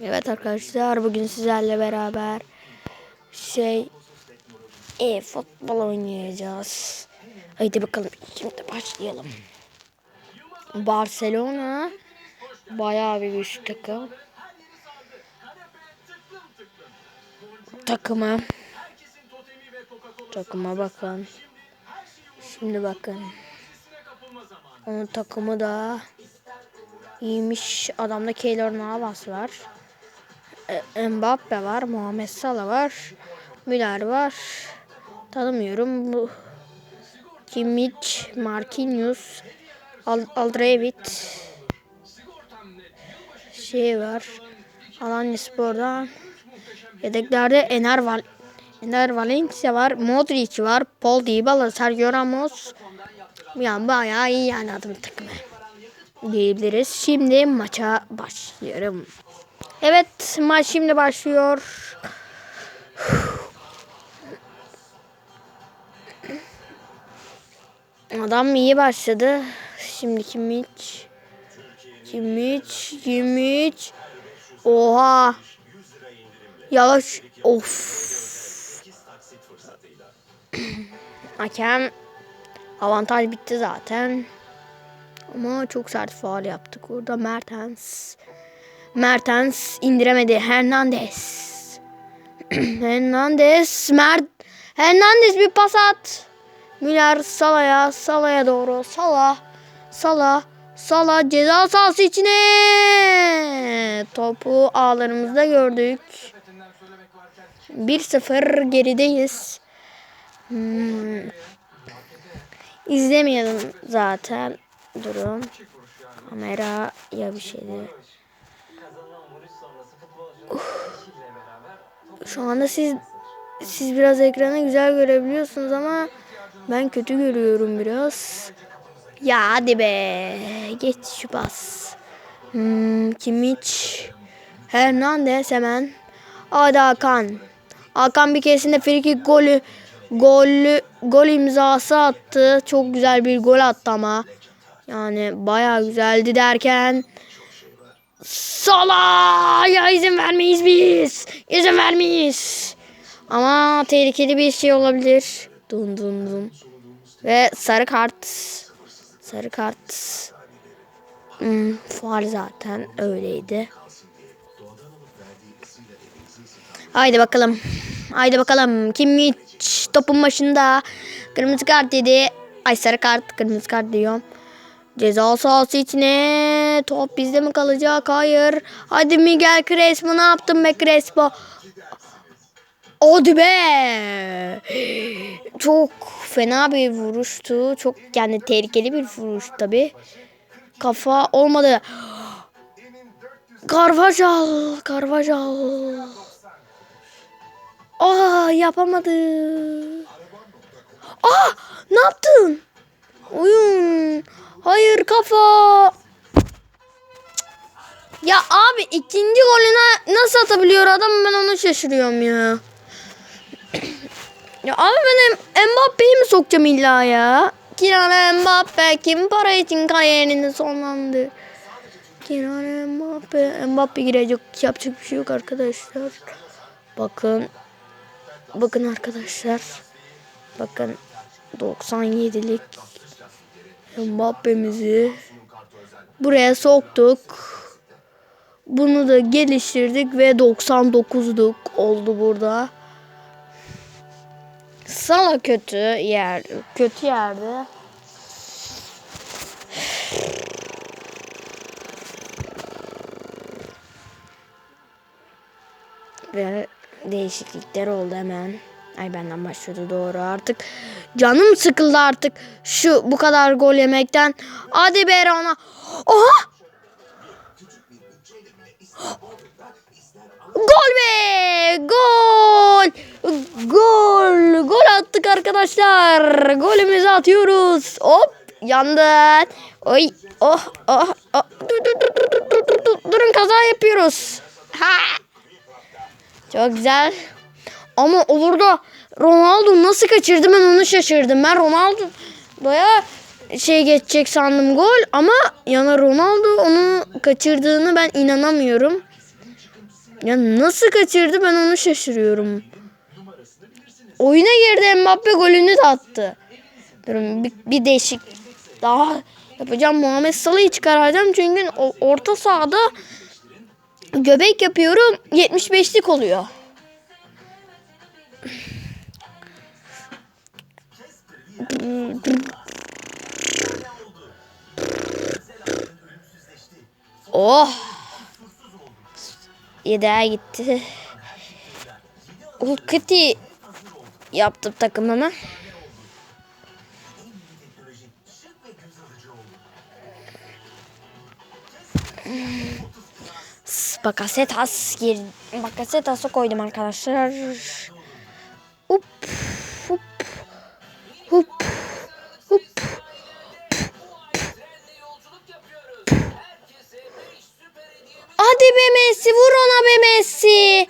Evet arkadaşlar bugün sizlerle beraber şey e futbol oynayacağız. Haydi bakalım şimdi başlayalım. Barcelona bayağı bir güçlü takım. Takıma takıma bakın. Şimdi bakın. Onun takımı da iyiymiş. Adamda Keylor Navas var. E, Mbappe var. Muhammed Salah var. Müller var. Tanımıyorum. Bu Kimmich, Marquinhos, Al Aldrevit şey var. Alanya Spor'dan yedeklerde Ener Val Ener Valencia var. Modric var. Paul Dybala, Sergio Ramos. Yani bayağı iyi yani adım takımı diyebiliriz. Şimdi maça başlıyorum. Evet maç şimdi başlıyor. Adam iyi başladı. Şimdi Kimmich. Kimmich. Kimmich. Oha. Yavaş. Of. Hakem avantaj bitti zaten. Ama çok sert faal yaptık orada. Mertens. Mertens indiremedi. Hernandez. Hernandez. Mert. Hernandez bir pas at. Müller Salah'a. Salah'a doğru. Salah. Salah. Salah ceza sahası içine. Topu ağlarımızda gördük. 1-0 gerideyiz. Hmm. İzlemeyelim zaten. Durun. Kamera ya bir şeydi. Şu anda siz siz biraz ekranı güzel görebiliyorsunuz ama ben kötü görüyorum biraz. Ya hadi be. Geç şu pas. Hmm, Kimmich. Hernandez hemen. Hadi Hakan. Hakan bir keresinde frikik golü golü gol imzası attı. Çok güzel bir gol attı ama. Yani bayağı güzeldi derken Salah ya izin vermeyiz biz. İzin vermeyiz. Ama tehlikeli bir şey olabilir. Dun dun dun. Ve sarı kart. Sarı kart. Hmm, faal zaten öyleydi. Haydi bakalım. Haydi bakalım. Kimmich topun başında. Kırmızı kart dedi. Ay sarı kart. Kırmızı kart diyorum. Ceza sahası içine. Top bizde mi kalacak? Hayır. Hadi Miguel Crespo ne yaptın be Crespo? Hadi be. Çok fena bir vuruştu. Çok yani tehlikeli bir vuruş tabi. Kafa olmadı. Carvajal. Carvajal. Aa yapamadı. Aa ne yaptın? Oyun. Hayır kafa. Ya abi ikinci golüne nasıl atabiliyor adam ben onu şaşırıyorum ya. ya abi ben Mbappe'yi mi sokacağım illa ya? Kylian Mbappe kim para için kariyerini sonlandı. Kylian Mbappe. Mbappe girecek yapacak bir şey yok arkadaşlar. Bakın. Bakın arkadaşlar. Bakın 97'lik Mbappe'mizi buraya soktuk. Bunu da geliştirdik ve 99'luk oldu burada. Sala kötü yer, kötü yerde. Ve değişiklikler oldu hemen. Ay benden başladı doğru artık. Canım sıkıldı artık şu bu kadar gol yemekten. Hadi be ona. Oha! Gol! Gol! Gol attık arkadaşlar. Golümüzü atıyoruz. Hop! Yandı. Oy! Oh! Oh! oh. Dur, dur, dur, dur, dur, dur, dur. Durun kaza yapıyoruz. Ha! Çok güzel. Ama olur da Ronaldo nasıl kaçırdı ben onu şaşırdım. Ben Ronaldo baya şey geçecek sandım gol ama yana Ronaldo onu kaçırdığını ben inanamıyorum. Ya nasıl kaçırdı ben onu şaşırıyorum. Oyuna girdi Mbappe golünü de attı. Durun bir, bir değişik daha yapacağım. Muhammed Salah'ı çıkaracağım çünkü orta sahada göbek yapıyorum 75'lik oluyor. Oh. Yedeğe gitti. Ulkati yaptım takımıma. Bakasetas gir. Bakasetas'ı koydum arkadaşlar. Be Messi.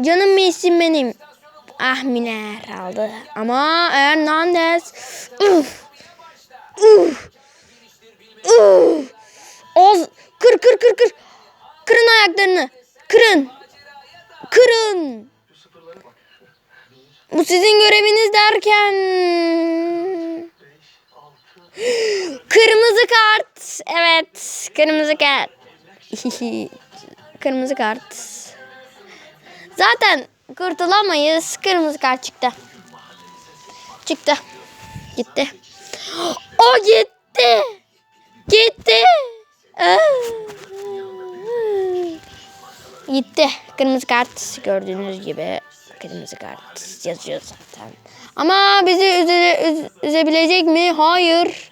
Canım Messi benim. Ah Miner aldı. Ama Hernandez. Uf. Uf. Uf. Oz. Kır kır kır kır. Kırın ayaklarını. Kırın. Kırın. Bu sizin göreviniz derken. Kırmızı kart. Evet. Kırmızı kart. kırmızı kart. Zaten kurtulamayız. Kırmızı kart çıktı. Çıktı. Gitti. O gitti. Gitti. Ah. Gitti. Kırmızı kart gördüğünüz gibi kırmızı kart yazıyor zaten. Ama bizi üze, üz- üzebilecek mi? Hayır.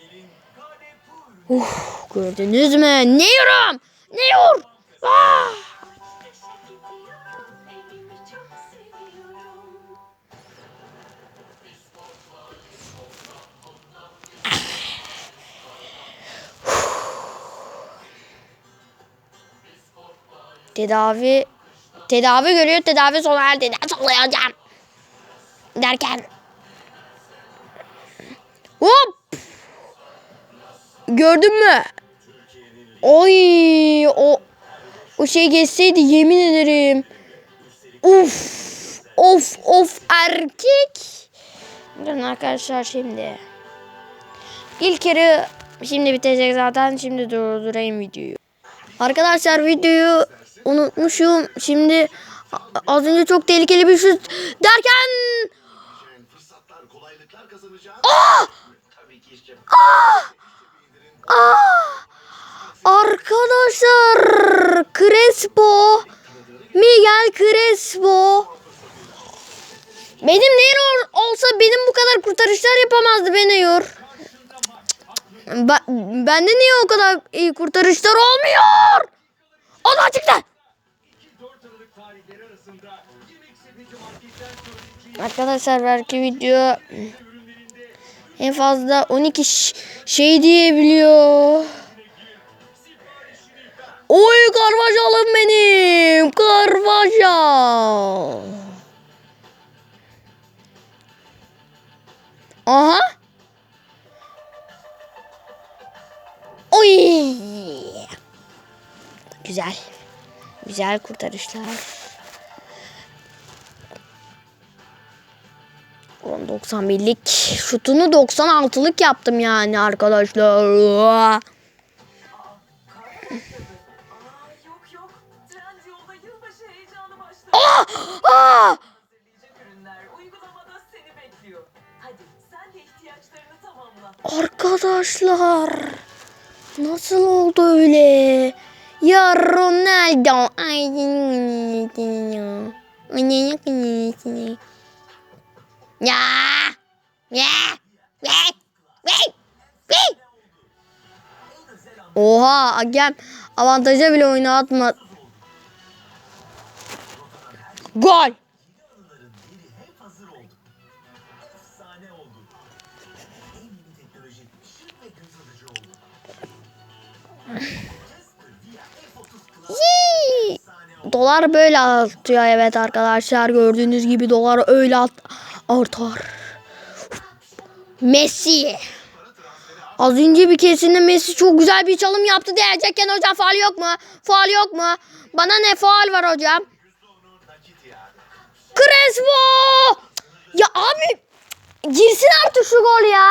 Uf, gördünüz mü? Ne yorum? Ne yor? Ah! Tedavi tedavi görüyor. Tedavi sona erdi. Neden sallayacağım? Derken Hop! Gördün mü? Oy o o şey geçseydi yemin ederim. Uf! Of of erkek. Durun arkadaşlar şimdi. İlk yarı şimdi bitecek zaten. Şimdi durdurayım videoyu. Arkadaşlar videoyu unutmuşum. Şimdi az önce çok tehlikeli bir şut derken fırsatlar, kolaylıklar kazanacağım. Arkadaşlar Crespo Miguel Crespo benim neyin ol- olsa benim bu kadar kurtarışlar yapamazdı beni yor. Ben, bende niye o kadar iyi kurtarışlar olmuyor? Da çıktı. Arkadaşlar belki video en fazla 12 ş- şey diyebiliyor. Oy karvaşalım benim. Karvaşal. Aha. Oy. Güzel. Güzel kurtarışlar. Ulan 91'lik şutunu 96'lık yaptım yani arkadaşlar. Arkadaşlar nasıl oldu öyle? Ya Ronaldo. Ay, ya. Ya. Ya. Oha Agem avantaja bile oyunu atma. Gol. Dolar böyle artıyor evet arkadaşlar. Gördüğünüz gibi dolar öyle artar. Messi. Az önce bir keresinde Messi çok güzel bir çalım yaptı diyecekken hocam faal yok mu? Faal yok mu? Bana ne faal var hocam? Crespo! Ya abi girsin artık şu gol ya.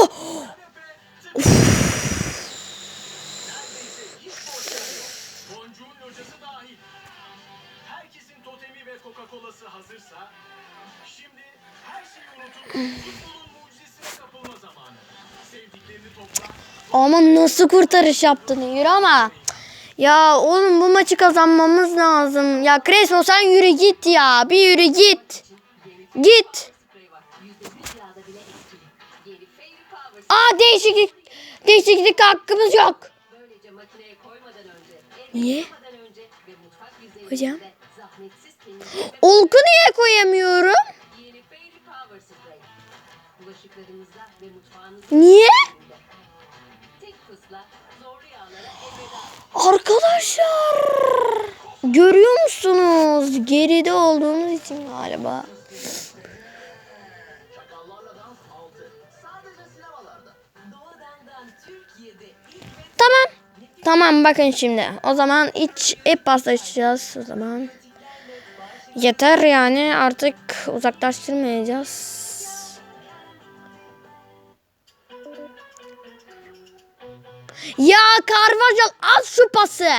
Oh! Nasıl kurtarış yaptın yürü ama. Ya oğlum bu maçı kazanmamız lazım. Ya Crespo sen yürü git ya. Bir yürü git. Git. Aa değişiklik. Değişiklik hakkımız yok. Böylece makineye koymadan önce, Niye? Hocam? Olku niye koyamıyorum? Niye? Arkadaşlar. Görüyor musunuz? Geride olduğumuz için galiba. Tamam. Bakın şimdi. O zaman iç hep paslaşacağız o zaman. Yeter yani artık uzaklaştırmayacağız. Ya Carvajal al şu pası.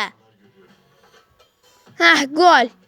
Heh gol.